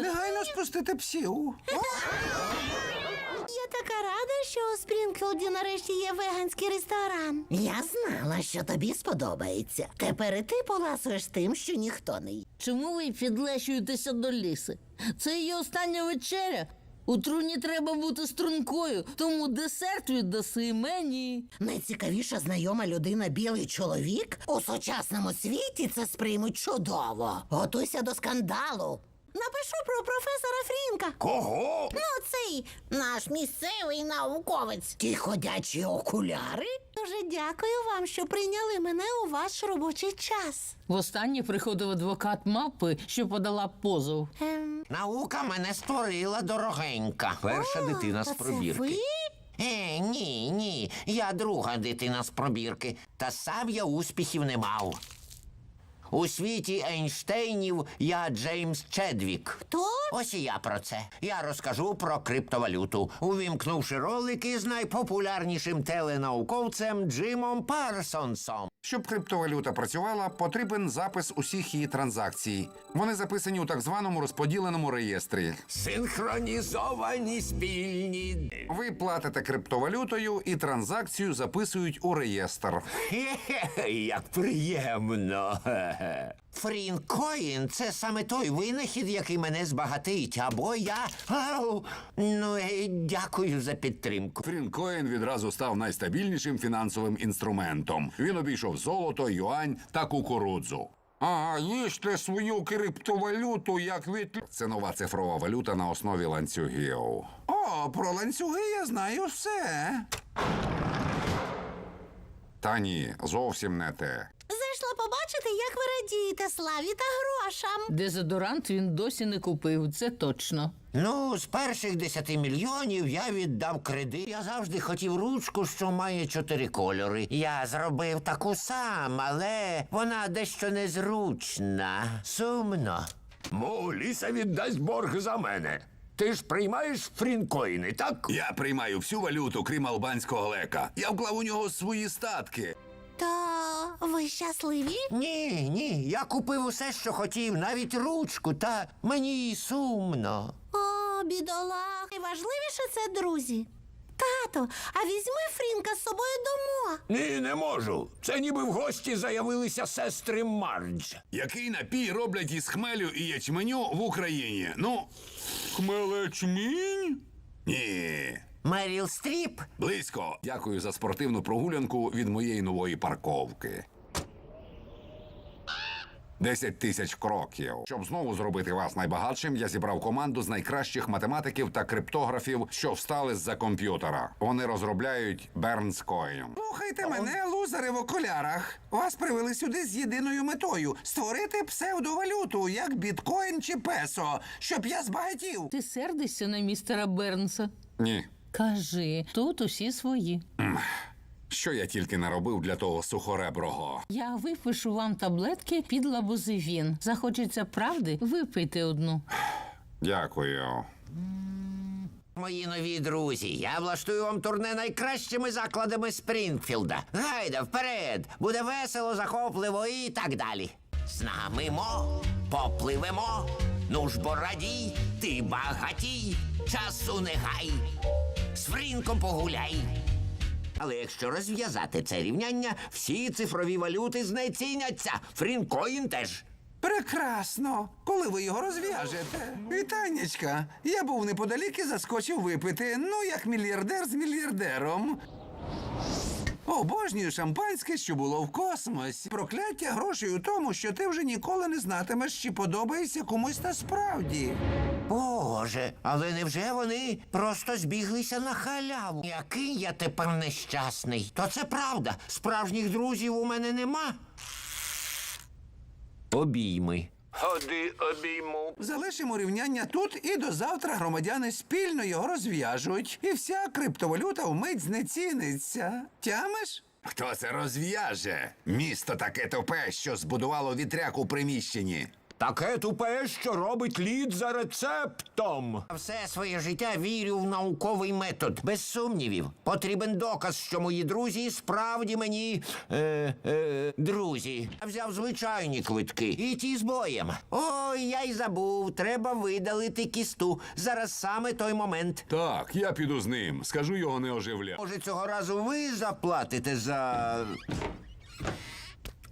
Негайно спустити псів. Я така рада, що у Спрінгфілді нарешті є веганський ресторан. Я знала, що тобі сподобається. Тепер і ти поласуєш тим, що ніхто не їсть. Чому ви підлещуєтеся до ліси? Це її остання вечеря. У труні треба бути стрункою, тому десерт віддаси мені. Найцікавіша знайома людина білий чоловік у сучасному світі це сприймуть чудово. Готуйся до скандалу. Напишу про професора Фрінка. Кого? Ну, цей наш місцевий науковець. Ті ходячі окуляри. Дуже дякую вам, що прийняли мене у ваш робочий час. Востаннє приходив адвокат мапи, що подала позов. Ем, Наука мене створила дорогенька. Перша дитина з та це пробірки. ви? Е, ні, ні. Я друга дитина з пробірки. Та сам я успіхів не мав. У світі Ейнштейнів я Джеймс Чедвік. Хто? Ось і я про це. Я розкажу про криптовалюту, увімкнувши ролики з найпопулярнішим теленауковцем Джимом Парсонсом. Щоб криптовалюта працювала, потрібен запис усіх її транзакцій. Вони записані у так званому розподіленому реєстрі. Синхронізовані спільні. Ви платите криптовалютою і транзакцію записують у реєстр. Хе-хе, як приємно. Фрінкоін це саме той винахід, який мене збагатить, або я. Ау, ну, е, дякую за підтримку. Фрінкоін відразу став найстабільнішим фінансовим інструментом. Він обійшов золото, юань та кукурудзу. А їжте свою криптовалюту, як від... Це нова цифрова валюта на основі ланцюгів. О, про ланцюги я знаю все. Та ні, зовсім не те. Зайшла побачити, як ви радієте славі та грошам. Дезодорант він досі не купив, це точно. Ну, з перших десяти мільйонів я віддав кредит. Я завжди хотів ручку, що має чотири кольори. Я зробив таку сам, але вона дещо незручна. Сумно. Мов ліса віддасть борг за мене. Ти ж приймаєш фрінкоїни, так? Я приймаю всю валюту, крім албанського лека. Я вклав у нього свої статки. То ви щасливі? Ні, ні, я купив усе, що хотів, навіть ручку, та мені сумно. О, бідолах. Найважливіше це друзі. Тато, а візьми Фрінка з собою домо. Ні, не можу. Це ніби в гості заявилися сестри Мардж. Який напій роблять із хмелю і ячменю в Україні? Ну, хмелечмінь? Ні. Меріл Стріп Близько. Дякую за спортивну прогулянку від моєї нової парковки. Десять тисяч кроків. Щоб знову зробити вас найбагатшим, я зібрав команду з найкращих математиків та криптографів, що встали з-за комп'ютера. Вони розробляють Бернскоін. Слухайте мене, лузери в окулярах. Вас привели сюди з єдиною метою створити псевдовалюту, як біткоін чи песо, щоб я збагатів. Ти сердишся на містера Бернса? Ні. Кажи, тут усі свої. Що я тільки не робив для того сухореброго. Я випишу вам таблетки під лабузивін. Захочеться правди, випийте одну. Дякую. Мої нові друзі, я влаштую вам турне найкращими закладами Спрінгфілда. Гайда, вперед! Буде весело, захопливо і так далі. З нами мо, попливемо. Ну ж бо радій, ти багатій, часу не гай. З Фрінком погуляй. Але якщо розв'язати це рівняння, всі цифрові валюти знеціняться. Фрінкоін теж. Прекрасно. Коли ви його розв'яжете? Вітаннячка. Я був неподалік і заскочив випити. Ну, як мільярдер з мільярдером. Обожнюю шампанське, що було в космосі. Прокляття грошей у тому, що ти вже ніколи не знатимеш, чи подобається комусь насправді. Боже, але невже вони просто збіглися на халяву? Який я тепер нещасний? То це правда. Справжніх друзів у мене нема. Обійми. Ходи обійму. Залишимо рівняння тут і до завтра громадяни спільно його розв'яжуть, і вся криптовалюта вмить знеціниться. Тямиш? Хто це розв'яже? Місто таке топе, що збудувало вітряк у приміщенні. Таке тупе, що робить лід за рецептом. Все своє життя вірю в науковий метод. Без сумнівів. Потрібен доказ, що мої друзі справді мені. Е, е, друзі. Я взяв звичайні квитки. І ті з боєм. Ой, я й забув. Треба видалити кісту. Зараз саме той момент. Так, я піду з ним. Скажу його не оживля. Може, цього разу ви заплатите за.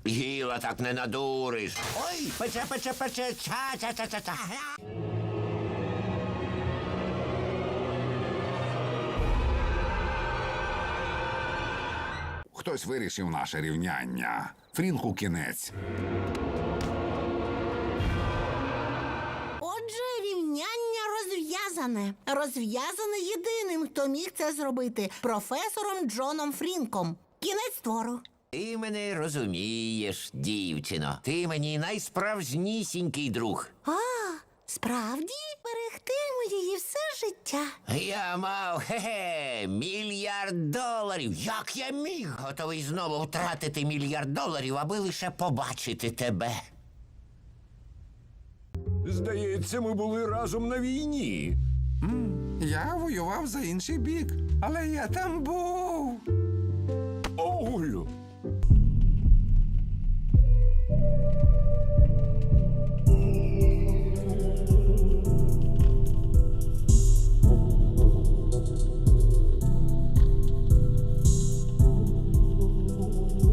Гіла так не надуриш. Ой, пече, пече, пече, ча, ча, ча, ча, ча. Хтось вирішив наше рівняння. Фрінку кінець. Отже, рівняння розв'язане. Розв'язане єдиним, хто міг це зробити професором Джоном Фрінком. Кінець твору. Ти мене розумієш, дівчино. Ти мені найсправжнісінький друг. А, справді? Берегтиму її все життя. Я мав хе-хе, мільярд доларів. Як я міг готовий знову втратити мільярд доларів, аби лише побачити тебе. Здається, ми були разом на війні. Я воював за інший бік, але я там був. Оулю,